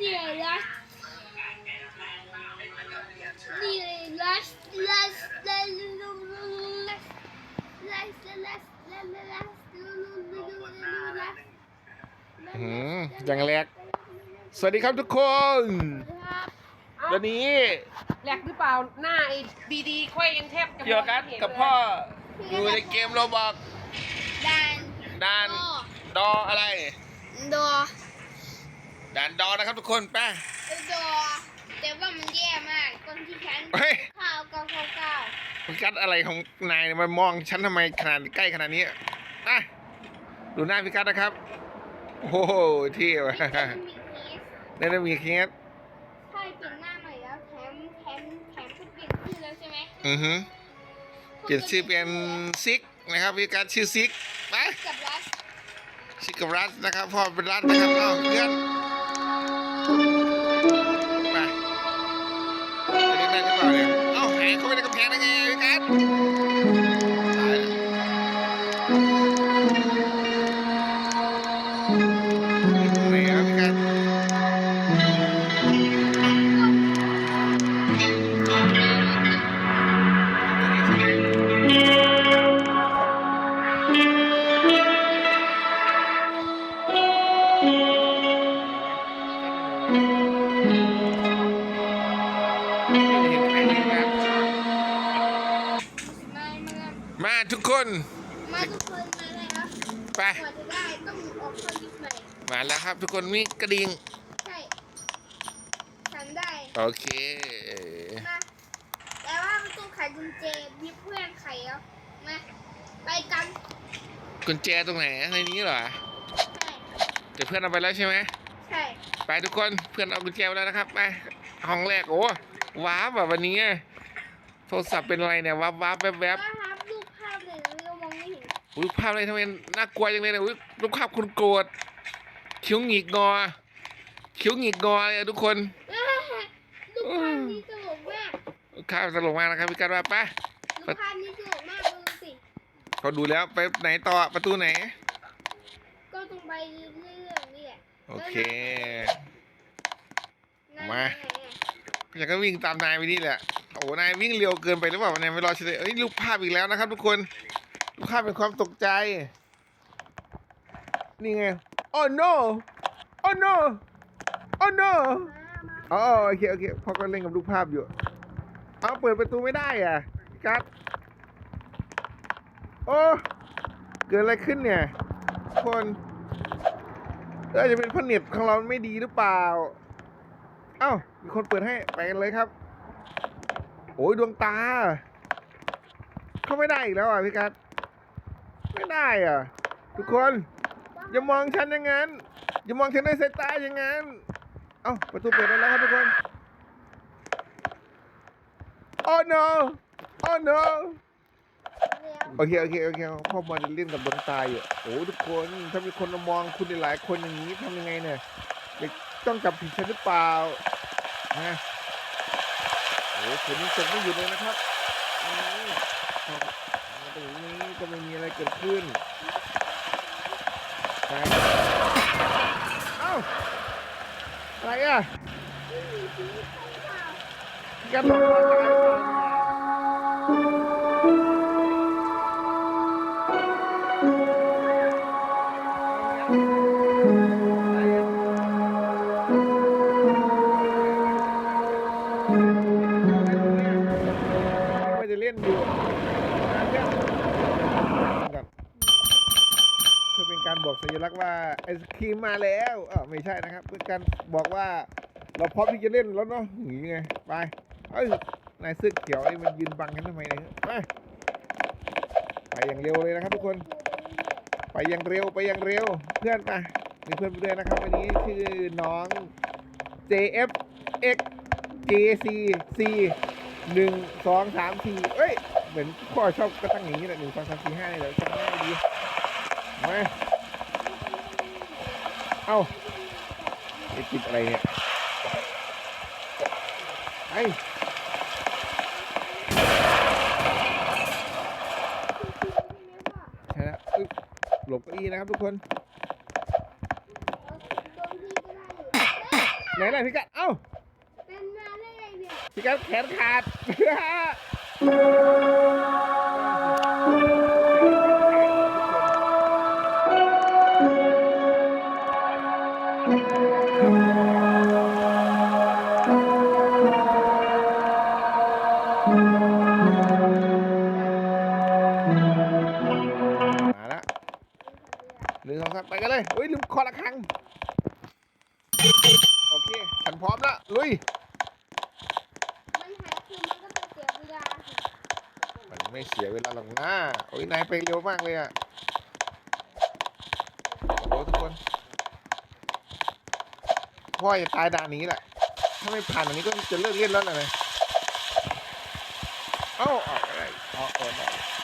Near last. Near last. Last. Last. Last. Last. Last. อย่างแรก สวัสดีครับทุกคนวันนี้แหลกหรือเปล่าหน้าไอ้ดีๆค่อยยังแทบจะเกี่ยวกันกับพ่ออยู่ในเกมโรบอกดานดานดออะไร ดอ ด่านดอนะครับทุกคนไปดอแต่ว่ามันแย่มากตอนที่ฉันเฮ้ยข้าวเก้าเก้าเก้ามันกัดอะไรของนายเนี่ยมันมองฉันทำไมขนาดใกล้ขนาดนี้อะดูหน้าพี่กัดนะครับ โอ้โหเที่ว่ะมีเคสนั่นมีเคสใช่เปลี่ยนหน้าใหม่แล้วแถมแถมแถมก็เปลี่ยนชื่อแล้วใช่ไหมอือฮึเปลี่ยนชื่อเป็นซิกนะครับพี่กัดชื่อซิกไปกับรัสชิคกับรัสนะครับพ่อเป็นรัสนะครับเอ้าเพื่อน Hannigan. คนมาทุกคนมาเลยครับไปกว่าจะได้ต้องออกข้อยิบใหม่มาแล้วครับ ทุกคนมีกระดิ่งใช่ฉันได้โอเคมาแต่ว่ามันต้องไขกุญแจมีเพื่อนไขแล้วมาไปกันกุญแจตรงไหนในนี้เหรอใช่เดี๋ยวเพื่อนเอาไปแล้วใช่ไหมใช่ไปทุกคนเพื่อนเอากุญแจไปแล้วนะครับไปห้องแรกโอ้ว้าบแบบวันนี้โทรศัพท์เป็นอะไรเนี่ยว้าบว้าบแวบแวบ อุ๊ยรูปภาพอะไรทำไมน่ากลัวจังเลยเนี่ยอุ๊ยรูปภาพคุณโกรธคิ้วหงิกงอคิ้วหงิกงอเลยอะทุกคนอ่ารูปภาพนี้ตลกมากข้าวตลกมากนะครับพี่กันว่าไปรูปภาพนี้ตลกมากดูสิเขาดูแล้วไปไหนต่อประตูไหน ก็ต้องไปเรื่องนี่แหละโอเคนั่นมาไงอะอยากก็วิ่งตามนายไปนี่แหละโอ้นายวิ่งเร็วเกินไปหรือเปล่านายไม่รอเฉยเอ้ยรูปภาพอีกแล้วนะครับ ทุกคน รูปภาพเป็นความตกใจ นี่ไง oh no oh no oh no อ๋อโอเคโอเคพ่อก็เล่นกับรูปภาพอยู่ เอาเปิดประตูไม่ได้อะกัดโอ้เกิดอะไรขึ้นเนี่ย คนออจะเป็นผนิตของเราไม่ดีหรือเปล่า เอ้า มีคนเปิดให้ไปกันเลยครับ โอ้ยดวงตา เข้าไม่ได้อีกแล้วอะพี่กัด ไม่ได้อะ ทุกคน อย่ามองฉันอย่างนั้น อย่ามองฉันด้วยสายตาอย่างนั้น เอ้าประตูเปิดได้แล้วครับทุกคน โอ้ no โอ้ no โอเคโอเคโอเคพ่อมาเล่นกับดวงตาอยู่โอ้ทุกคนถ้ามีคนมองคุณหลายคนอย่างนี้ทำยังไงเนี่ยเด็กต้องจับผิดฉันหรือเปล่านะโอ้คนนี้จงไม่หยุดเลยนะครับ ก็ลังมีอะไรเกิดขึ้นไปเอ้าอะไรอะกันจะเล่นอยู่ การบอกสัญลักษณ์ว่าไอศครีมมาแล้วเออไม่ใช่นะครับเพื่อการบอกว่าเราพร้อมที่จะเล่นแล้วเนาะอย่างงี้ไงไปเอ้ยนายเสื้อเขียวไอ้มันยืนบังกันทำไมเนี่ยไปไปอย่างเร็วเลยนะครับทุกคน ไปอย่างเร็วไปอย่างเร็ว เพื่อนไปมีเพื่อนไปด้วยนะครับวันนี้ชื่อน้อง JF X JC C หนึ่งสองสามสี่เอ้ย เหมือนพ่อชอบก็ตั้งอย่างนี้แหละหนึ่งสองสามสี่ห้าเนี่ยเดี๋ยวจำง่ายดีมา เอ้าไอ้ติดอะไรเนี่ยไอ้ใช่แล้วอึ๊บหลบเก้าอี้นะครับทุกคนโดนพี่ก็ได้อยู่ไหนล่ะพี่กัดเอ้าเป็นมาได้ไงเนี่ยพี่กัดแขนขาด มาล้วหนึ่งสองสามไปกันเลยเฮ้ยลืมคอละครัง โอเค ฉันพร้อมล้วลุย มันหายคือมันก็จะเสียเวลา มันไม่เสียเวลาหรอกนะโอ้ยนายไปเร็วมากเลยอะโอ้โหทุกคน พ่อจะตายด่านนี้แหละ ถ้าไม่ผ่านอันนี้ก็จะเลิกเล่นแล้วนะเลยเอ้าออกอะไรออกก่อ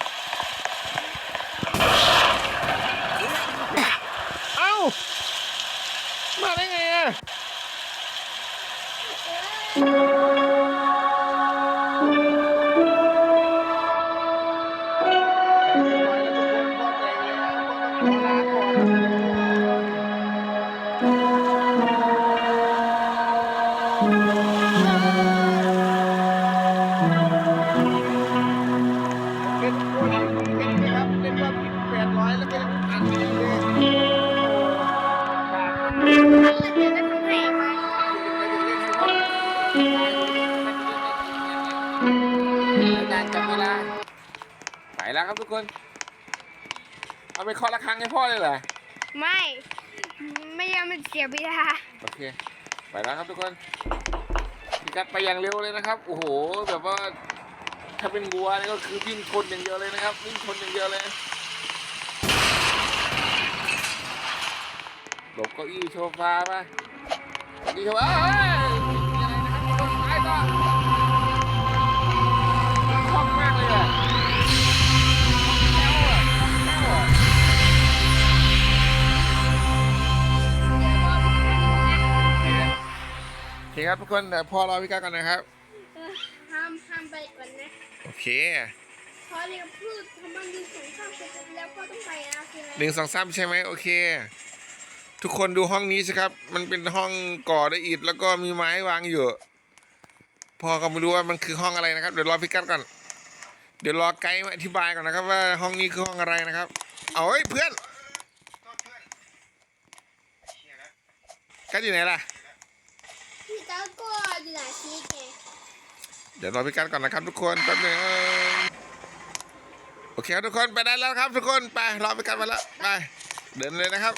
พ่อเลยเหรอไม่ ไม่ยอมมันเสียเวลาโอเค ไปแล้วครับทุกคนพี่กัดไปอย่างเร็วเลยนะครับ โอ้โห แบบว่า ถ้าเป็นวัวนี่ก็คือวิ่งชนอย่างเดียวเลยนะครับวิ่งชนอย่างเดียวเลยหลบเก้าอี้โซฟามาเก้าอี้โซฟาเอ้ยมีอ โอเคครับทุกคนเดี๋ยวพ่อรอพี่กัดก่อนนะครับเออห้ามห้ามไปก่อนนะโอเคพอเรียนพูดทำมันดูสูงข้ามเสร็จแล้วก็ต้องไปนะโอเคไหมหนึ่งสองสามใช่ไหมโอเค ทุกคนดูห้องนี้สิครับ มันเป็นห้องก่อด้วยอิฐแล้วก็มีไม้วางอยู่พ่อก็ไม่รู้ว่ามันคือห้องอะไรนะครับ เดี๋ยวรอพี่กัดก่อน เดี๋ยวรอไกด์มาอธิบายก่อนนะครับ ว่าห้องนี้คือห้องอะไรนะครับ เอาเฮ้ยเพื่อนกัดอยู่ไหนล่ะ พี่ก้าวก็อยู่ไหนชี้แกเดี๋ยวรอพี่กัดก่อนนะครับทุกคนแป๊บหนึงโอเคครับทุกคนไปได้แล้วครับ ทุกคนไปรอพี่กัดมาแล้วไปเดินเลยนะครับ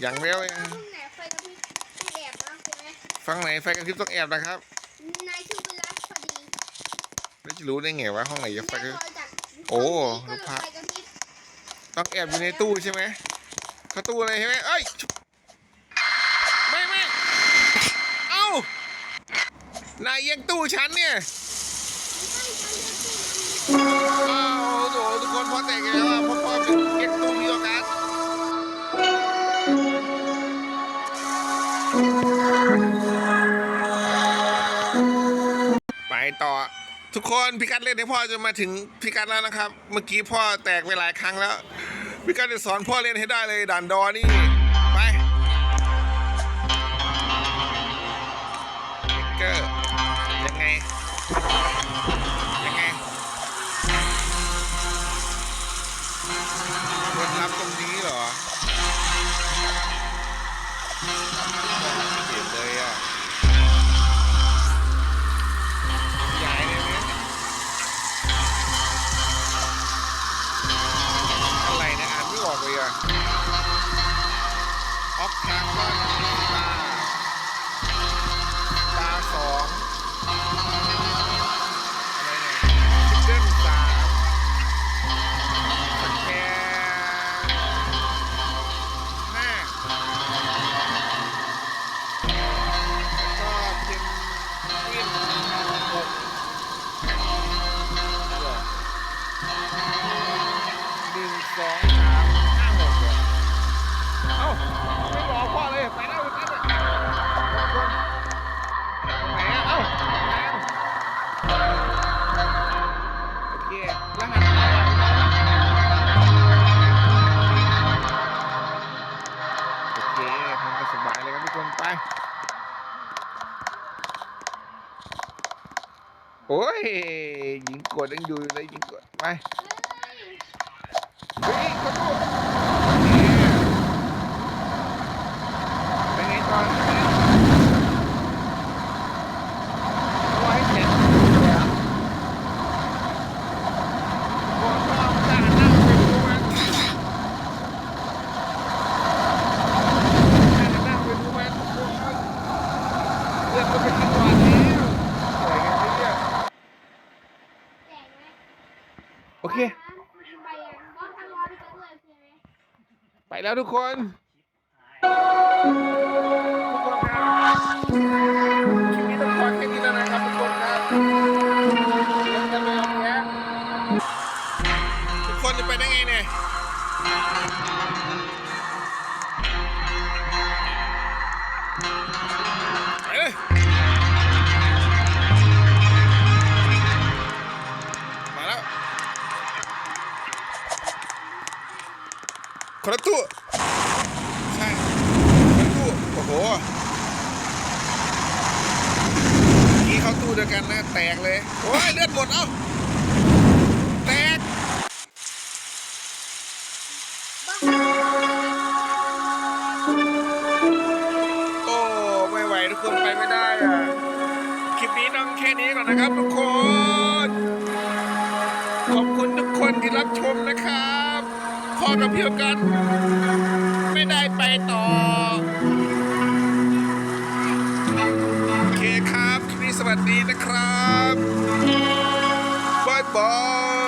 อย่างเร็วเอาห้องไหนไฟกับพี่ต้องแอบนะโอเคไหมฟังไหนไฟกระพริบต้องแอบนะครับนายชื่อเวลาพอดีแล้วจะรู้ได้ไงว่าห้องไหนจะไฟกระพริบแล้วพจากโอ้ก็เลยไฟกับพี่ต้องแอบอยู่ในตู้ใช่ไหมเข้าตู้อะไรใช่ไหมเอ้ยไม่ไม่เอ้า นายแย่งตู้ฉันเนี่ยอ้าวโถทุกคนพอแตกเลยว่าพ่อพอเป็นแย่งตู้มีโอกาสไปต่อทุกคนพี่กัดเล่นให้พ่อจะมาถึงพี่กัดแล้วนะครับ เมื่อกี้พ่อแตกไปหลายครั้งแล้วพี่กัดจะสอนพ่อเล่นให้ได้เลยด่านดอนี่ Yeah. โอ้ยยิงกดยังอยู่เลยยิงกดไปเฮ้ยเฮ้ยกดดูเนี่ยเป็นไงตอนนี้เอาไว้เสร็จแล้วโอ้ชอบจ้านั่งไปดูมันนั่งไปดูมันโอ้ยเลือดก็ไปที่ก่อนแล้วสวยกันไหมเนี่ย แจกไหม โอเค ไปยังบอสทำรอพี่ก็เลยโอเคไหม ไป แล้วทุกคน คนละตู้ใช่คนละตู้โอ้โหเมื่อกี้เข้าตู้เดียวกันนะ แตกเลย โอ้ยเลือดหมดเอ้าแตกโอ้ไม่ไหวทุกคนไปไม่ได้อะคลิปนี้ต้องแค่นี้ก่อนนะครับทุกคน ขอบคุณทุกคนที่รับชมนะครับ อกับเพียวกัน ไม่ได้ไปต่อ โอเคครับคลิปนี้สวัสดีนะครับบายบาย